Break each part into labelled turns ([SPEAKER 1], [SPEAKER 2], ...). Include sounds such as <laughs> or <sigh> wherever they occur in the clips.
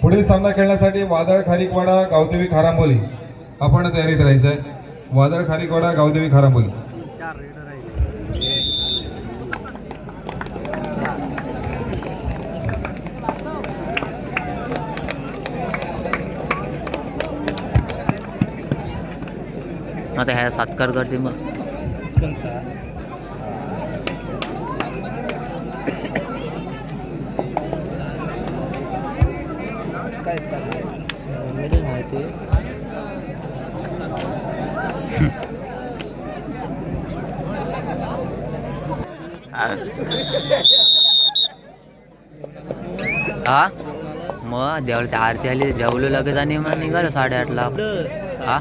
[SPEAKER 1] पुढील सामना खेळण्यासाठी वादळ खारीकवाडा गावदेवी खारांबोली. आपण तयारीत राहायचं आहे वादळ खारीकवाडा गावदेवी खारांबोली.
[SPEAKER 2] आता ह्या सातकार करते मग. हा? मग देवाला आरती आली जेवलो लगेच आणि मग निघालो साडेआठला. हा?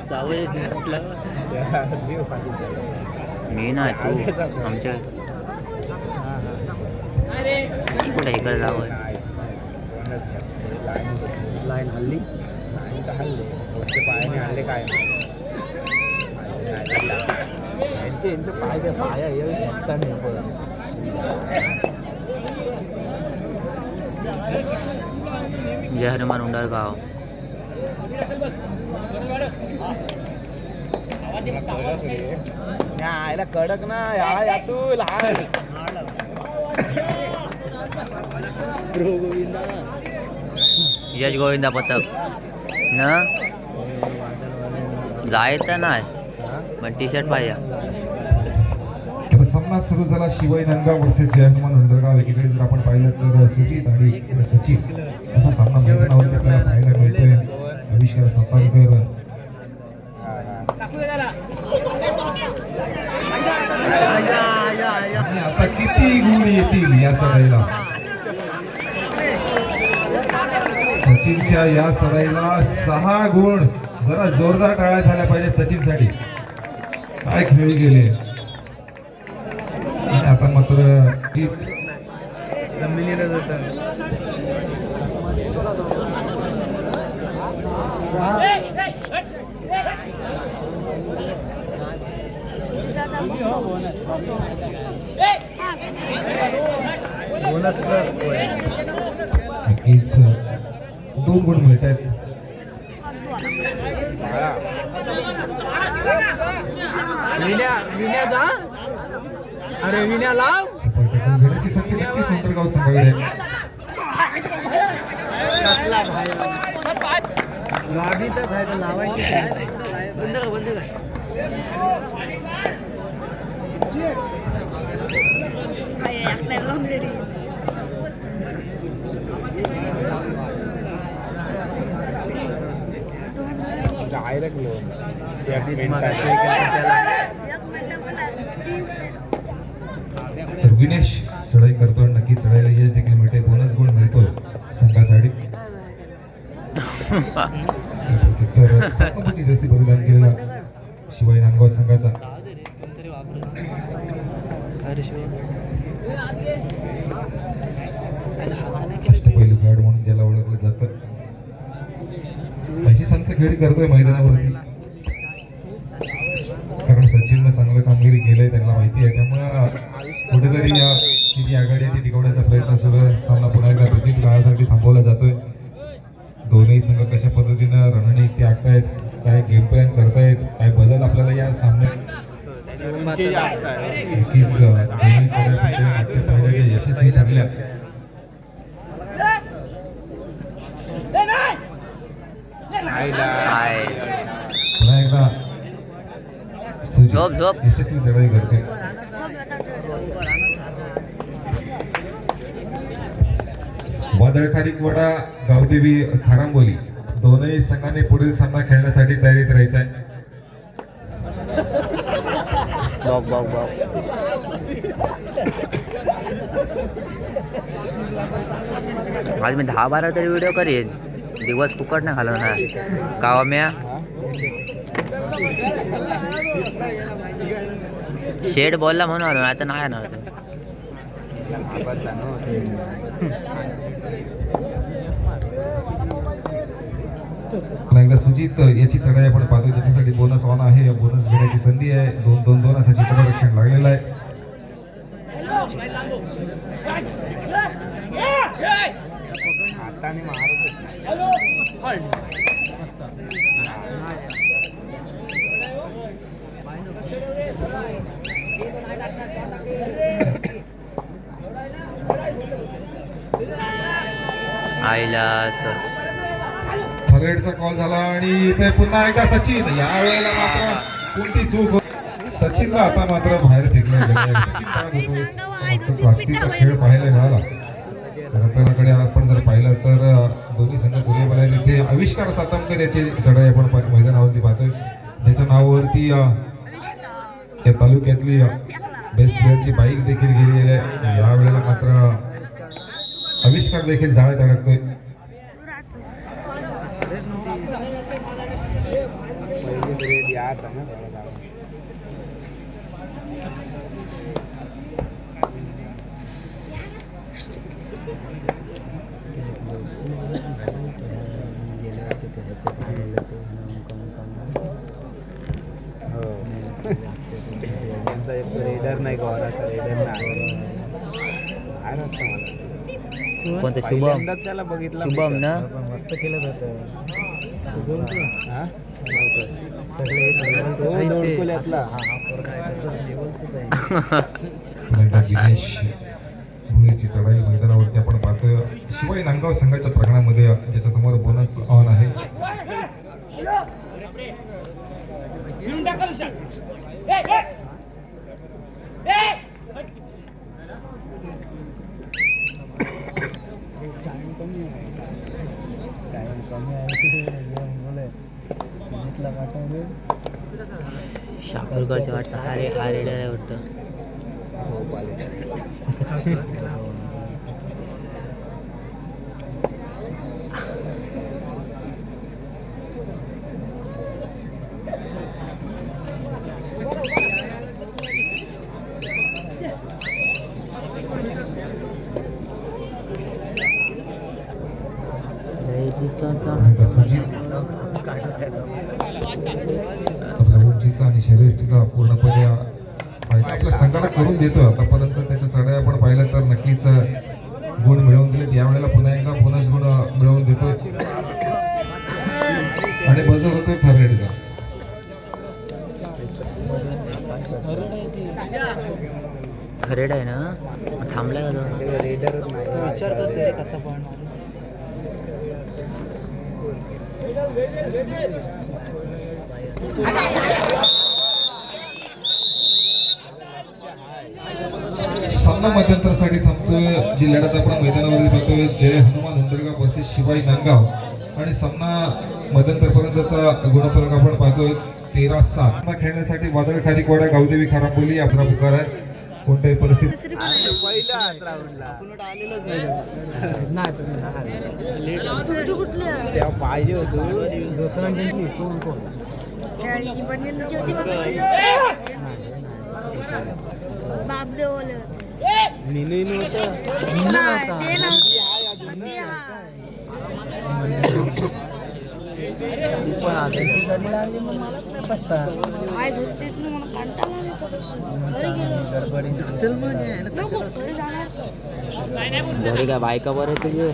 [SPEAKER 2] मी नाही तू आमच्या कुठे इकडे जावं
[SPEAKER 3] हल्ली? लाईन तर हल्ली. वरचे पायाने हल्ले काय यांचे यांचे पाय काय पाया हे झटका नाही बघा
[SPEAKER 2] जय हनुमान उंडरगाव
[SPEAKER 3] या आयला कडक ना या या तू लहान. <laughs>
[SPEAKER 2] यश गोविंदा पथक न जायचं नाही पण टी शर्ट पाहिजे
[SPEAKER 1] सामना सुरू झाला शिवाय नांदगाव वर्सेस जयकुमार हनुमान नंदगाव एकीकडे जर आपण पाहिलं तर सुजित आणि एकीकडे सचिन असा सामना मैदानावरती आपल्याला पाहायला मिळतोय. आविष्कार संपादकर आता किती गुण येतील याचा पहिला सचिनच्या या चढाईला सहा गुण जरा जोरदार टाळ्या झाल्या पाहिजे सचिनसाठी. काय खेळी गेले. आता मात्र ती
[SPEAKER 3] बोनस
[SPEAKER 1] नक्कीच दोन गुण मिळत आहेत?
[SPEAKER 3] विण्या विण्या जा. अरे विण्या लाव.
[SPEAKER 1] सुपर टॅकल घेण्याची संधी नक्कीच सुंदरगाव संघाकडे आहे.
[SPEAKER 3] लागीतच आहे तर लावायची बंद कर
[SPEAKER 1] तर विनेश चढाई करतो आणि नक्की चढाईला यश देखील मिळते बोनस गुण मिळतो संघासाठी. जर्सी परिधान केलेला शिवाई नांदगाव संघाचा. अष्टपैलू खेळाडू म्हणून ज्याला ओळखलं जातं. अशी संत खेळी करतोय मैदानावरती. कारण सचिननं चांगलं कामगिरी केलंय त्यांना माहिती आहे. त्यामुळं कुठेतरी या जी आघाडी आहे ती टिकवण्याचा प्रयत्न सुरू आहे. सामना पुन्हा एकदा प्रदीप काळासाठी थांबवला जातोय. दोन्ही संघ कशा पद्धतीनं रणनीती आखतायत काय गेम प्लॅन करतायत काय बदल आपल्याला या सामन्यात नक्कीच अं, दोन्ही खेळाडूंच्या मागच्या पहिल्याच्या यशस्वी ठरल्या
[SPEAKER 2] काय
[SPEAKER 1] पुन्हा एकदा सुजित
[SPEAKER 2] झोप, झोप.
[SPEAKER 1] यशस्वी चढाई करते वादळ खारीकवाडा गावदेवी खारांबोली. दोनही संघाने पुढील सामना खेळण्यासाठी तयारीत राहायचा आहे.
[SPEAKER 2] आज मी दहा बारा तरी व्हिडिओ करेन. दिवस फुकट नाही घालवणार. कावा म्या शेड बोलला म्हणून आलो आता नाही.
[SPEAKER 1] पुन्हा एकदा सुजित याची चढाई आपण पाहतो ज्याच्यासाठी बोनस ऑन आहे बोनस घेण्याची संधी आहे. दोन दोन दोन असं चित्ररक्षण लागलेलं आहे.
[SPEAKER 3] हाताने मारत
[SPEAKER 1] थर्ड कॉल झाला आणि इथे पुन्हा एकदा सचिन. यावेळेला मात्र कोणती चूक हो- सचिनला आता मात्र बाहेर फेकलं <laughs> खेळ पाहायला मिळाला. रत्नाकडे आपण जर पाहिलं तर दोन्ही संघ खुले मला तिथे आविष्कार सातमकर याची चढाई आपण मैदानावरती पाहतोय. त्याच्या नावावरती या तालुक्यातली बेस्ट प्लेअरची बाईक देखील गेलेली आहे. यावेळेला मात्र आविष्कार देखील जाळ्यात अडकतोय.
[SPEAKER 3] हो. <laughs> एक रेडर नाही गौराचा रेडर नाही. काय नसतं मला.
[SPEAKER 2] कोणतं शुभम?
[SPEAKER 3] पहिल्यांदाच त्याला बघितलं मी
[SPEAKER 2] शुभम
[SPEAKER 3] तर.
[SPEAKER 2] ना?
[SPEAKER 3] मस्त खेळत होतं सगळे दोडकुल्यातला
[SPEAKER 1] पुन्हा दिनेश भुईची चढाई मैदानावरती आपण पाहतोय. शिवाय नांदगाव संघाच्या प्रकरणामध्ये ज्याच्यासमोर बोनस ऑन आहे.
[SPEAKER 3] रे?
[SPEAKER 2] वाटतं हरे रे डाय वाटतं
[SPEAKER 1] करून देतो. आतापर्यंत त्याच्या चढाई आपण पाहिलं तर नक्कीच गुण मिळवून दिलेत. यावेळेला पुन्हा एकदा बोनस गुण मिळवून देतो. आणि बजर होतोय थर्रेडचा
[SPEAKER 2] खरेड आहे ना? थांबलाय
[SPEAKER 3] विचार करते रे कसा पण
[SPEAKER 1] सामना मध्यंतरासाठी थांबतोय. जी लढत आपण मैदानावरती पाहतोय जय हनुमान हुंदडगाव वर्सेस शिवाई नांदगाव. आणि सामना मध्यंतरपर्यंतचा गुणफलक आपण पाहतोय. तेरा सात. सामना खेळण्यासाठी वादळ खारीकवाडा गावदेवी खारांबोली आपला पुकार आहे. कोणत्याही
[SPEAKER 3] पाहिजे होतो.
[SPEAKER 4] बापदेव ओले होते
[SPEAKER 3] नव्हतं
[SPEAKER 4] नाही, ते मला कंटाळा आला थोडंसं. घरी गेलो असतो. नको, घरी जाणार.
[SPEAKER 2] घरी काय बायका बरं तुझे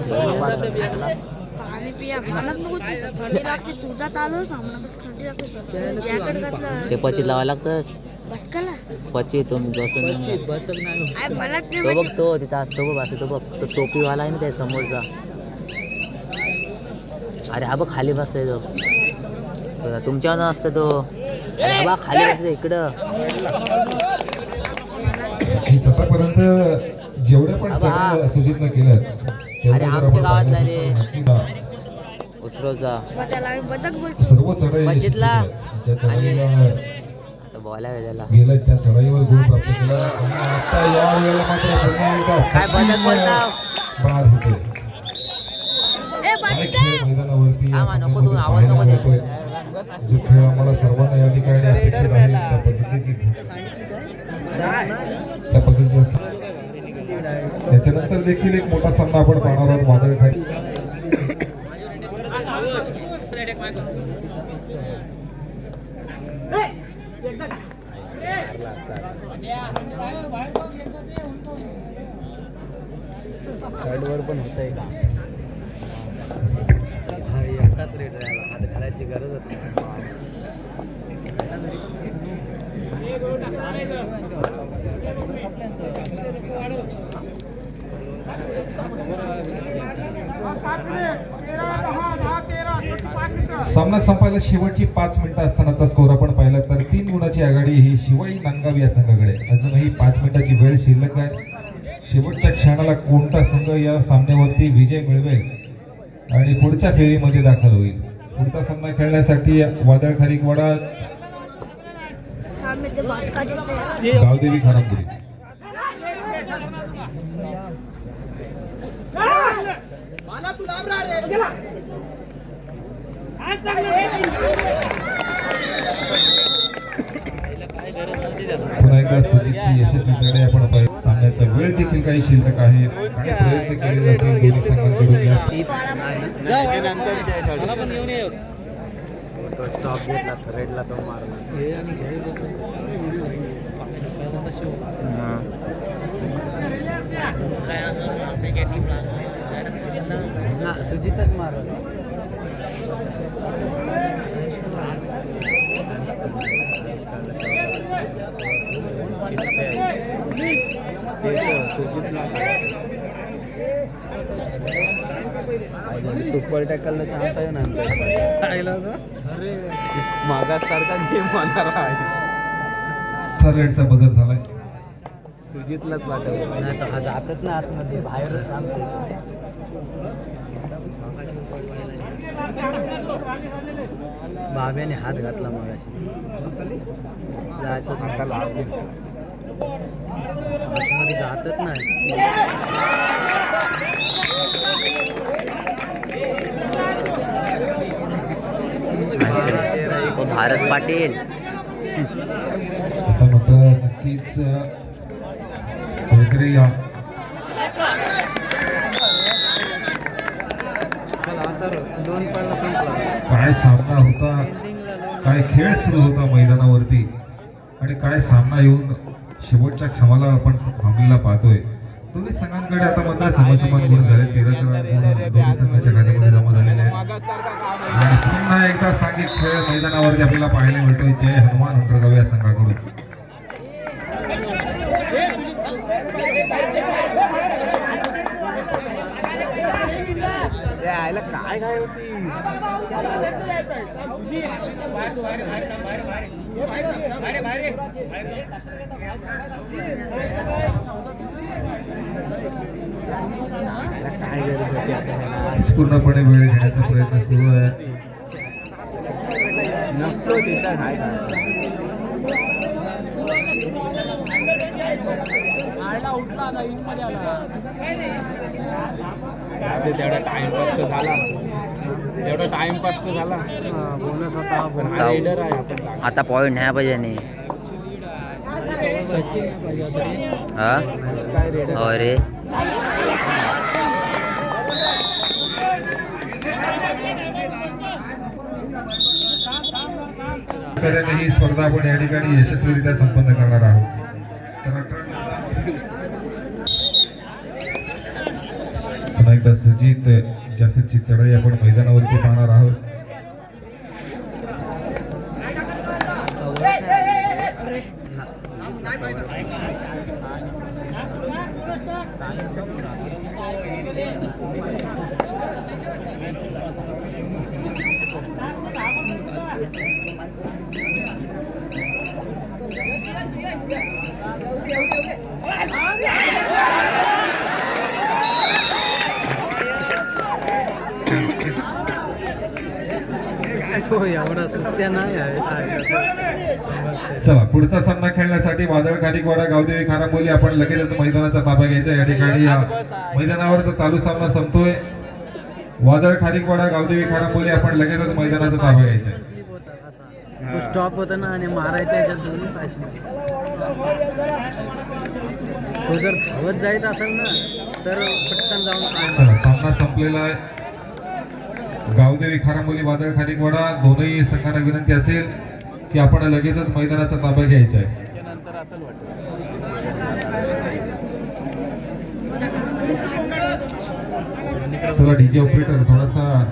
[SPEAKER 4] पाणी पिया मला नको तिथं थंडी लागते तुझा चालू आहे का म्हणत थंडी लागते जॅकेट घातलं ते
[SPEAKER 2] पचित लावा लागतंस
[SPEAKER 4] मला ते
[SPEAKER 2] तो बघ तो तिथं असतो बघ असं तो बघ. तो टोपीवाला आहे ना त्या समोरचा. अरे हा बघ खाली बसतोय तो. तो तुमच्यावर असतं तो. अरे हा बघ खाली बसतोय इकडं.
[SPEAKER 1] आतापर्यंत जेवढ्या पण सुजितनं केल्या
[SPEAKER 2] अरे आमच्या गावातला रे. उसरोचा.
[SPEAKER 1] सर्व चढाई
[SPEAKER 2] बचितला.
[SPEAKER 1] ज्या
[SPEAKER 2] बोलावे त्याला
[SPEAKER 1] गेलं त्या चढाईवर गुण प्राप्त केला. आणि आता या वेळेला मात्र पुन्हा एकदा
[SPEAKER 2] काय
[SPEAKER 1] सचिन
[SPEAKER 2] बदक बोलताव?
[SPEAKER 1] बाद खेळ मैदानावरती
[SPEAKER 2] थांबा, नको तू
[SPEAKER 1] सामन्यामध्ये
[SPEAKER 2] आवाज नको दे.
[SPEAKER 1] जो खेळ आम्हाला सर्वांना या ठिकाणी अपेक्षित आहे त्या पद्धतीची त्या पद्धतीची याच्यानंतर देखील एक मोठा सामना आपण पाहणार आहोत वादळ
[SPEAKER 3] थर्ड वर पण आहे का? एकटाच रेट राहिला. हात घालायची गरजच नाही.
[SPEAKER 1] सामना संपायला शेवटची पाच मिनिटं असतानाचा स्कोर आपण पाहिला तर तीन गुणाची आघाडी ही शिवाई नांगाव या संघाकडे. अजूनही पाच मिनिटाची वेळ शिल्लक आहे. शेवटच्या क्षणाला कोणता संघ या सामन्यावरती विजय मिळवेल? आणि पुढच्या फेरीमध्ये दाखल होईल. पुढचा सामना खेळण्यासाठी वादळ खारीकवाडा
[SPEAKER 4] थांब ते भात का जिंकते
[SPEAKER 1] गावदेवी खानापुरी पुन्हा एकदा सुजितची यशस्वी आपण सामन्याचा वेळ देखील काही शिल्लक आहे काही प्रयत्न केले जातील दोन्ही संघांकडून
[SPEAKER 3] तो स्टॉप घेतला थ्रेडला तो मारला सुजितच मारला सुपर टॅकलला चान्स आहे ना अरे. मागासारखा गेम होणार आहे
[SPEAKER 1] रेडचा बदल झालाय.
[SPEAKER 3] सुजितलाच वाटत नाही तर हा जातच ना आतमध्ये बाहेरच थांबते बाब्याने हात घातला मगाशी. जायचं आतमध्ये जातच नाही.
[SPEAKER 2] भारत पाटील.
[SPEAKER 1] आता मात्र नक्कीच कुठेतरी या
[SPEAKER 3] दोन पडला संपला
[SPEAKER 1] काय सामना होता काय खेळ सुरू होता मैदानावरती? आणि काय सामना येऊन शेवटच्या क्षमाला आपण थांबलेला पाहतोय? दोन्ही संघांकडे आता मात्र समसमान गुण झाले तेरा तेरा गुण दोन्ही संघाच्या खात्यामध्ये जमा झालेले आहेत. आणि पुन्हा एकदा सांघिक खेळ मैदानावरती आपल्याला पाहायला मिळतोय. जय हनुमान उंटरगाव या संघाकडून.
[SPEAKER 3] आयला काय काय होती? काय गरज होती
[SPEAKER 1] हीच पूर्णपणे वेळ घेण्याचा प्रयत्न सुरू आहे.
[SPEAKER 3] नको तिथं काय काय ते तेवढा टाइमपास तर झाला. तेवढा टाइमपास तर झाला. बोनस होता पण हा आहे आपण. चांगला.
[SPEAKER 2] आता पॉईंट नाही पाहिजे नाही. हा
[SPEAKER 3] काय रे
[SPEAKER 2] हो? रे
[SPEAKER 1] तर ही स्पर्धा आपण या ठिकाणी यशस्वीरित्या संपन्न करणार आहोत. तर अठरा- पुन्हा एकदा सुजित जासीरची चढाई आपण मैदानावरती पाहणार आहोत
[SPEAKER 3] Thank you.
[SPEAKER 1] चला पुढचा सामना खेळण्यासाठी वादळ खारीकवाडा गावदेवी खानाबोली आपण लगेचच मैदानाचा ताबा घ्यायचा या ठिकाणी. या मैदानावरचा चालू सामना संपतोय. वादळ खारीकवाडा गावदेवी खानाबोली आपण लगेचच मैदानाचा ताबा घ्यायचा
[SPEAKER 3] स्टॉप होता ना आणि मारायचा तो जर धावत जायत असेल ना तर पटकन जाऊन
[SPEAKER 1] सामना संपलेला आहे. गावदेवी खानाबोली वादळ खारीकवाडा दोनही संघांना विनंती असेल की आपण लगेचच मैदानाचा ताबा घ्यायचा आहे. चला डीजे ऑपरेटर थोडासा